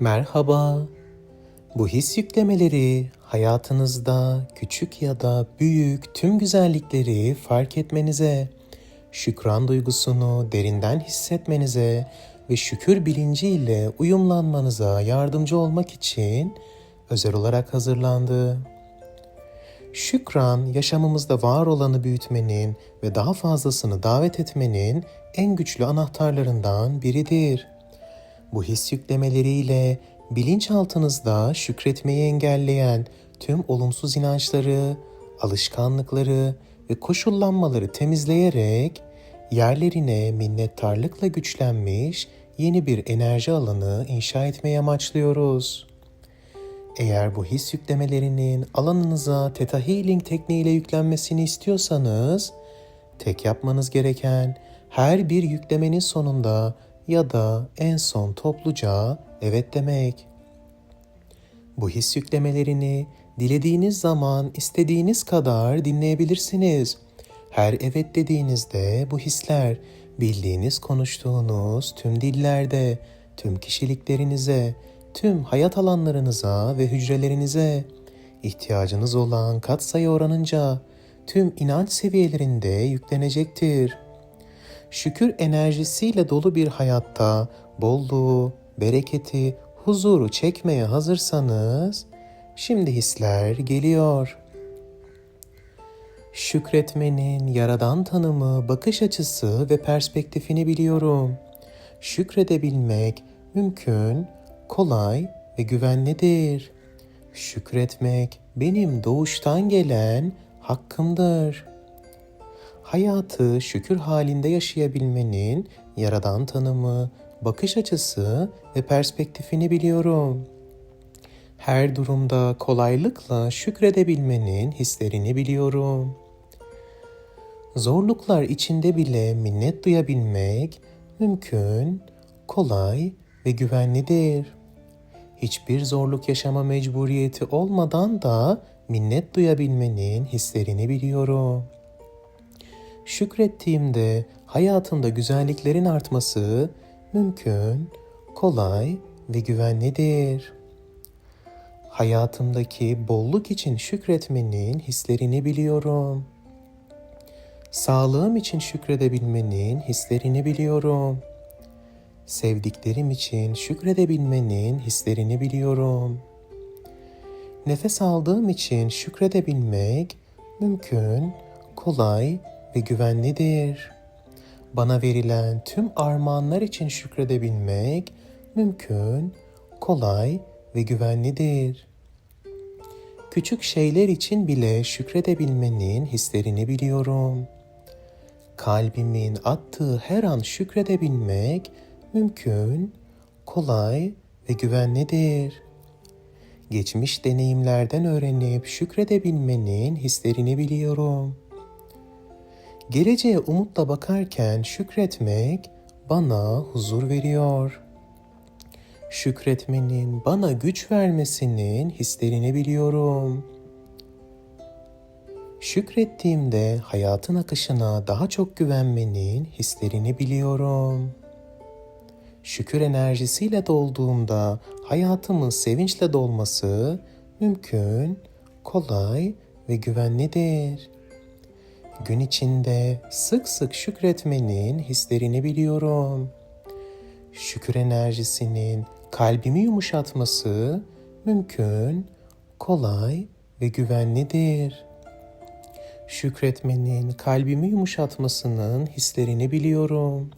Merhaba. Bu his yüklemeleri hayatınızda küçük ya da büyük tüm güzellikleri fark etmenize, şükran duygusunu derinden hissetmenize ve şükür bilinciyle uyumlanmanıza yardımcı olmak için özel olarak hazırlandı. Şükran, yaşamımızda var olanı büyütmenin ve daha fazlasını davet etmenin en güçlü anahtarlarından biridir. Bu his yüklemeleriyle bilinçaltınızda şükretmeyi engelleyen tüm olumsuz inançları, alışkanlıkları ve koşullanmaları temizleyerek yerlerine minnettarlıkla güçlenmiş yeni bir enerji alanı inşa etmeyi amaçlıyoruz. Eğer bu his yüklemelerinin alanınıza Theta Healing tekniğiyle yüklenmesini istiyorsanız, tek yapmanız gereken her bir yüklemenin sonunda ya da en son topluca evet demek. Bu his yüklemelerini dilediğiniz zaman istediğiniz kadar dinleyebilirsiniz. Her evet dediğinizde bu hisler bildiğiniz konuştuğunuz tüm dillerde, tüm kişiliklerinize, tüm hayat alanlarınıza ve hücrelerinize ihtiyacınız olan katsayı oranınca tüm inanç seviyelerinde yüklenecektir. Şükür enerjisiyle dolu bir hayatta bolluğu, bereketi, huzuru çekmeye hazırsanız şimdi hisler geliyor. Şükretmenin yaradan tanımı, bakış açısı ve perspektifini biliyorum. Şükredebilmek mümkün, kolay ve güvenlidir. Şükretmek benim doğuştan gelen hakkımdır. Hayatı şükür halinde yaşayabilmenin yaradan tanımı, bakış açısı ve perspektifini biliyorum. Her durumda kolaylıkla şükredebilmenin hislerini biliyorum. Zorluklar içinde bile minnet duyabilmek mümkün, kolay ve güvenlidir. Hiçbir zorluk yaşama mecburiyeti olmadan da minnet duyabilmenin hislerini biliyorum. Şükrettiğimde hayatımda güzelliklerin artması mümkün, kolay ve güvenlidir. Hayatımdaki bolluk için şükretmenin hislerini biliyorum. Sağlığım için şükredebilmenin hislerini biliyorum. Sevdiklerim için şükredebilmenin hislerini biliyorum. Nefes aldığım için şükredebilmek mümkün, kolay ve güvenlidir. Bana verilen tüm armağanlar için şükredebilmek mümkün, kolay ve güvenlidir. Küçük şeyler için bile şükredebilmenin hislerini biliyorum. Kalbimin attığı her an şükredebilmek mümkün, kolay ve güvenlidir. Geçmiş deneyimlerden öğrenip şükredebilmenin hislerini biliyorum. Geleceğe umutla bakarken şükretmek bana huzur veriyor. Şükretmenin bana güç vermesinin hislerini biliyorum. Şükrettiğimde hayatın akışına daha çok güvenmenin hislerini biliyorum. Şükür enerjisiyle dolduğumda hayatımın sevinçle dolması mümkün, kolay ve güvenlidir. Gün içinde sık sık şükretmenin hislerini biliyorum. Şükür enerjisinin kalbimi yumuşatması mümkün, kolay ve güvenlidir. Şükretmenin kalbimi yumuşatmasının hislerini biliyorum.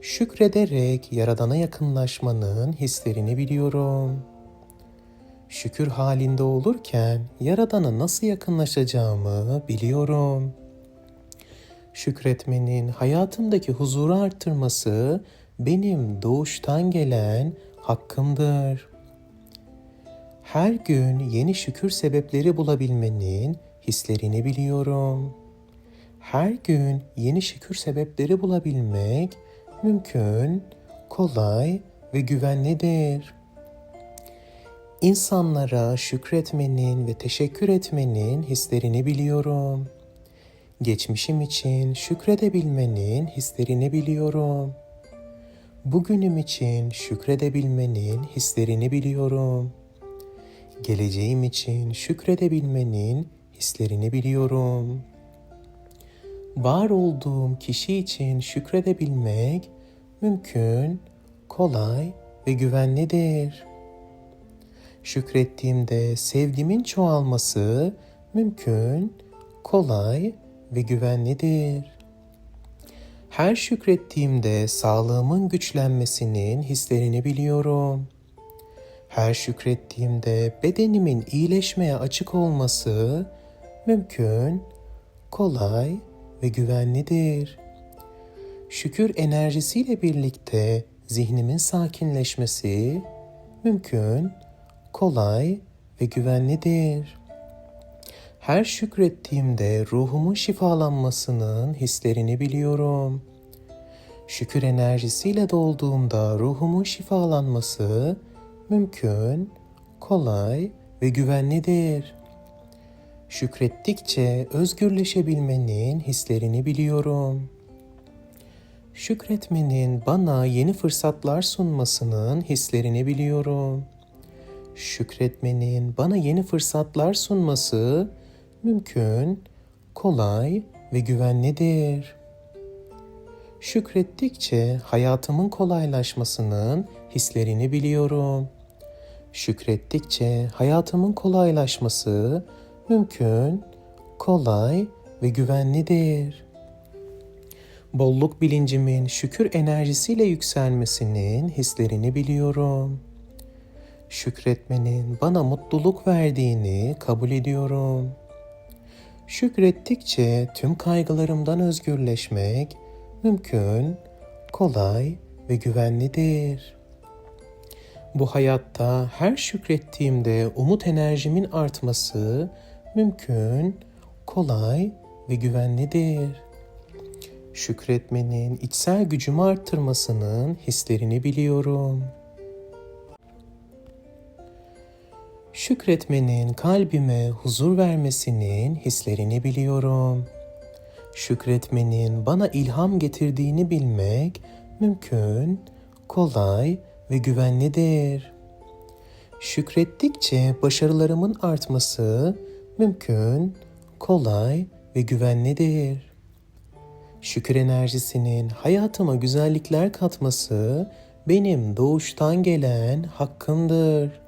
Şükrederek Yaradan'a yakınlaşmanın hislerini biliyorum. Şükür halinde olurken Yaradan'a nasıl yakınlaşacağımı biliyorum. Şükretmenin hayatımdaki huzuru arttırması benim doğuştan gelen hakkımdır. Her gün yeni şükür sebepleri bulabilmenin hislerini biliyorum. Her gün yeni şükür sebepleri bulabilmek mümkün, kolay ve güvenlidir. İnsanlara şükretmenin ve teşekkür etmenin hislerini biliyorum. Geçmişim için şükredebilmenin hislerini biliyorum. Bugünüm için şükredebilmenin hislerini biliyorum. Geleceğim için şükredebilmenin hislerini biliyorum. Var olduğum kişi için şükredebilmek mümkün, kolay ve güvenlidir. Şükrettiğimde sevgimin çoğalması mümkün, kolay ve güvenlidir. Her şükrettiğimde sağlığımın güçlenmesinin hislerini biliyorum. Her şükrettiğimde bedenimin iyileşmeye açık olması mümkün, kolay ve güvenlidir. Şükür enerjisiyle birlikte zihnimin sakinleşmesi mümkün, kolay ve güvenlidir. Her şükrettiğimde ruhumun şifalanmasının hislerini biliyorum. Şükür enerjisiyle dolduğumda ruhumun şifalanması mümkün, kolay ve güvenlidir. Şükrettikçe özgürleşebilmenin hislerini biliyorum. Şükretmenin bana yeni fırsatlar sunmasının hislerini biliyorum. Şükretmenin bana yeni fırsatlar sunması mümkün, kolay ve güvenlidir. Şükrettikçe hayatımın kolaylaşmasının hislerini biliyorum. Şükrettikçe hayatımın kolaylaşması mümkün, kolay ve güvenlidir. Bolluk bilincimin şükür enerjisiyle yükselmesinin hislerini biliyorum. Şükretmenin bana mutluluk verdiğini kabul ediyorum. Şükrettikçe tüm kaygılarımdan özgürleşmek mümkün, kolay ve güvenlidir. Bu hayatta her şükrettiğimde umut enerjimin artması mümkün, kolay ve güvenlidir. Şükretmenin içsel gücümü arttırmasının hislerini biliyorum. Şükretmenin kalbime huzur vermesinin hislerini biliyorum. Şükretmenin bana ilham getirdiğini bilmek mümkün, kolay ve güvenlidir. Şükrettikçe başarılarımın artması mümkün, kolay ve güvenlidir. Şükür enerjisinin hayatıma güzellikler katması benim doğuştan gelen hakkımdır.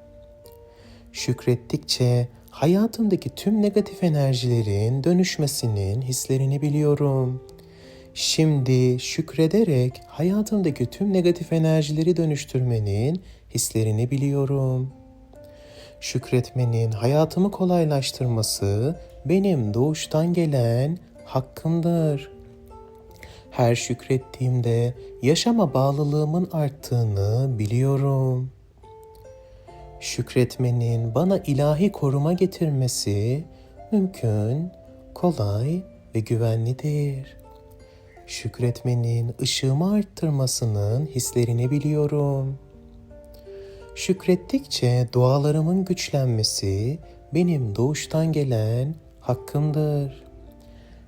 Şükrettikçe hayatımdaki tüm negatif enerjilerin dönüşmesinin hislerini biliyorum. Şimdi şükrederek hayatımdaki tüm negatif enerjileri dönüştürmenin hislerini biliyorum. Şükretmenin hayatımı kolaylaştırması benim doğuştan gelen hakkımdır. Her şükrettiğimde yaşama bağlılığımın arttığını biliyorum. Şükretmenin bana ilahi koruma getirmesi mümkün, kolay ve güvenlidir. Şükretmenin ışığımı arttırmasının hislerini biliyorum. Şükrettikçe dualarımın güçlenmesi benim doğuştan gelen hakkımdır.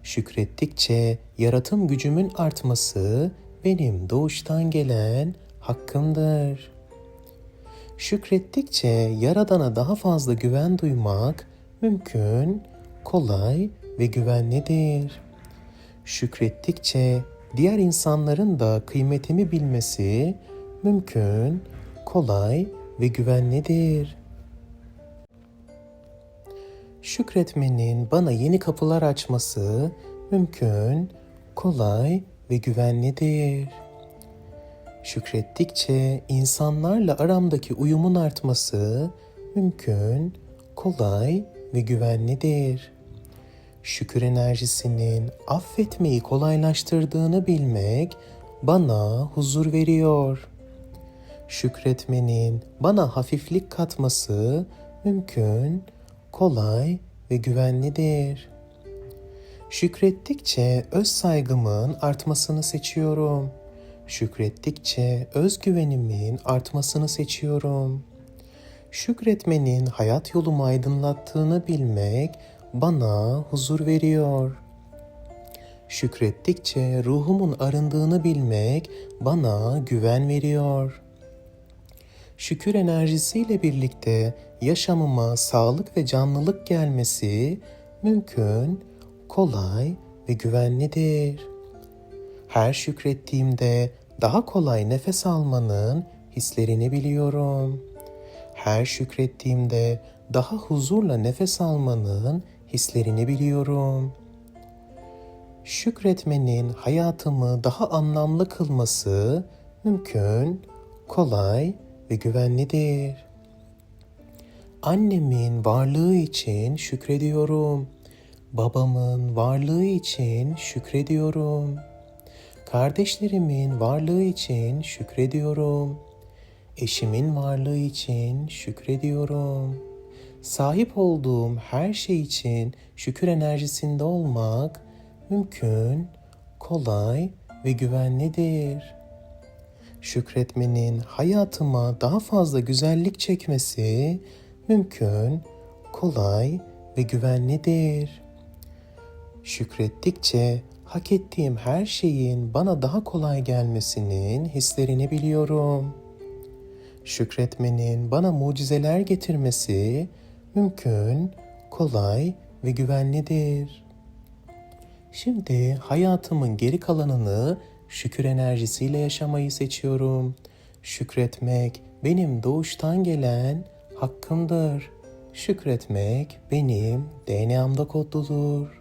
Şükrettikçe yaratım gücümün artması benim doğuştan gelen hakkımdır. Şükrettikçe Yaradan'a daha fazla güven duymak mümkün, kolay ve güvenlidir. Şükrettikçe diğer insanların da kıymetimi bilmesi mümkün, kolay ve güvenlidir. Şükretmenin bana yeni kapılar açması mümkün, kolay ve güvenlidir. Şükrettikçe insanlarla aramdaki uyumun artması mümkün, kolay ve güvenlidir. Şükür enerjisinin affetmeyi kolaylaştırdığını bilmek bana huzur veriyor. Şükretmenin bana hafiflik katması mümkün, kolay ve güvenlidir. Şükrettikçe öz saygımın artmasını seçiyorum. Şükrettikçe özgüvenimin artmasını seçiyorum. Şükretmenin hayat yolumu aydınlattığını bilmek bana huzur veriyor. Şükrettikçe ruhumun arındığını bilmek bana güven veriyor. Şükür enerjisiyle birlikte yaşamıma sağlık ve canlılık gelmesi mümkün, kolay ve güvenlidir. Her şükrettiğimde daha kolay nefes almanın hislerini biliyorum. Her şükrettiğimde daha huzurla nefes almanın hislerini biliyorum. Şükretmenin hayatımı daha anlamlı kılması mümkün, kolay ve güvenlidir. Annemin varlığı için şükrediyorum. Babamın varlığı için şükrediyorum. Kardeşlerimin varlığı için şükrediyorum. Eşimin varlığı için şükrediyorum. Sahip olduğum her şey için şükür enerjisinde olmak mümkün, kolay ve güvenlidir. Şükretmenin hayatıma daha fazla güzellik çekmesi mümkün, kolay ve güvenlidir. Şükrettikçe hak ettiğim her şeyin bana daha kolay gelmesinin hislerini biliyorum. Şükretmenin bana mucizeler getirmesi mümkün, kolay ve güvenlidir. Şimdi hayatımın geri kalanını şükür enerjisiyle yaşamayı seçiyorum. Şükretmek benim doğuştan gelen hakkımdır. Şükretmek benim DNA'mda kodludur.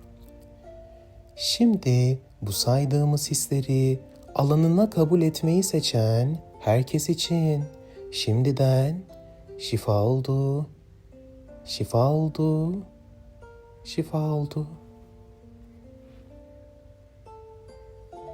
Şimdi bu saydığımız hisleri alanına kabul etmeyi seçen herkes için şimdiden şifa oldu, şifa oldu, şifa oldu.